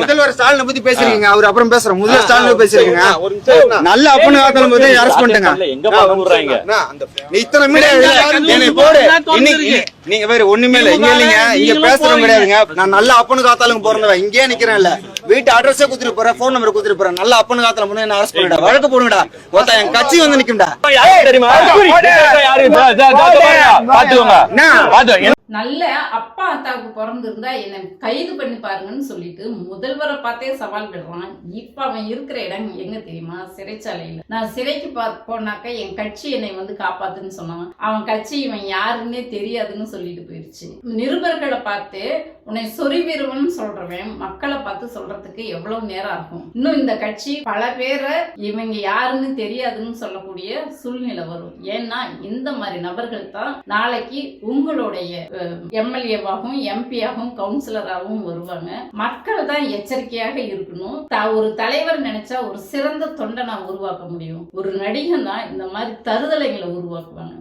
முதல்வர் ஸ்டாலினை பத்தி பேசுறீங்க அவர் அப்புறம் பேசுறோம் முதல்வர் ஸ்டாலினை பேசுறீங்க ஒரு நிமிஷம். நல்ல அப்பனு காத்தலும் போது அரெஸ்ட் பண்ணிட்டுங்க. நீ இத்தனை மீடியா நீங்க வேற ஒண்ணுமே இல்ல. இங்க இல்லைங்க. இங்க பேசுறோம் கிடையாதுங்க. நான் நல்ல அப்பனு காத்தாலும் பிறந்தவன் இங்கேயே நிக்கிறேன்ல வீட்டு அட்ரஸே குடுத்துட்டு போறேன். போன் நம்பர் குடுத்துட்டு போறேன். நல்ல அப்பனு காத்தாலும் போது என்ன அரெஸ்ட் பண்ணிடா? வழக்கு போடுங்கடா. ஒருத்தன் என் கட்சி வந்து நிக்கும்டா. தெரியுமா? நல்ல அப்பா அத்தாவுக்கு பிறந்திருந்தா என்னை கைது பண்ணி பாருங்கன்னு சொல்லிட்டு முதல்வரை பார்த்தே சவால் விடுறான். இப்ப அவன் இருக்கிற இடம் எங்க தெரியுமா? சிறைச்சாலையில. நான் சிறைக்கு போனாக்க என் கட்சி என்னை வந்து காப்பாத்துன்னு சொன்னான். அவன் கட்சி இவன் யாருன்னே தெரியாதுன்னு சொல்லிட்டு போயிடுச்சு. நிருபர்களை பார்த்து உன்னை சொறிவிருவன் சொல்றவன் மக்களை பார்த்து சொல்றதுக்கு எவ்வளவு நேரம் ஆகும்? இன்னும் இந்த கட்சி பல பேரை இவங்க யாருன்னு தெரியாதுன்னு சொல்லக்கூடிய சூழ்நிலை வரும். ஏன்னா இந்த மாதிரி நபர்கள் தான் நாளைக்கு உங்களுடைய எம்எல்ஏவாகவும் எம்பியாகவும் கவுன்சிலராகவும் வருவாங்க. மக்கள் தான் எச்சரிக்கையாக இருக்கணும். ஒரு தலைவர் நினைச்சா ஒரு சிறந்த தொண்டை நான் உருவாக்க முடியும். ஒரு நடிகன் தான் இந்த மாதிரி தருதலைகளை உருவாக்குவாங்க.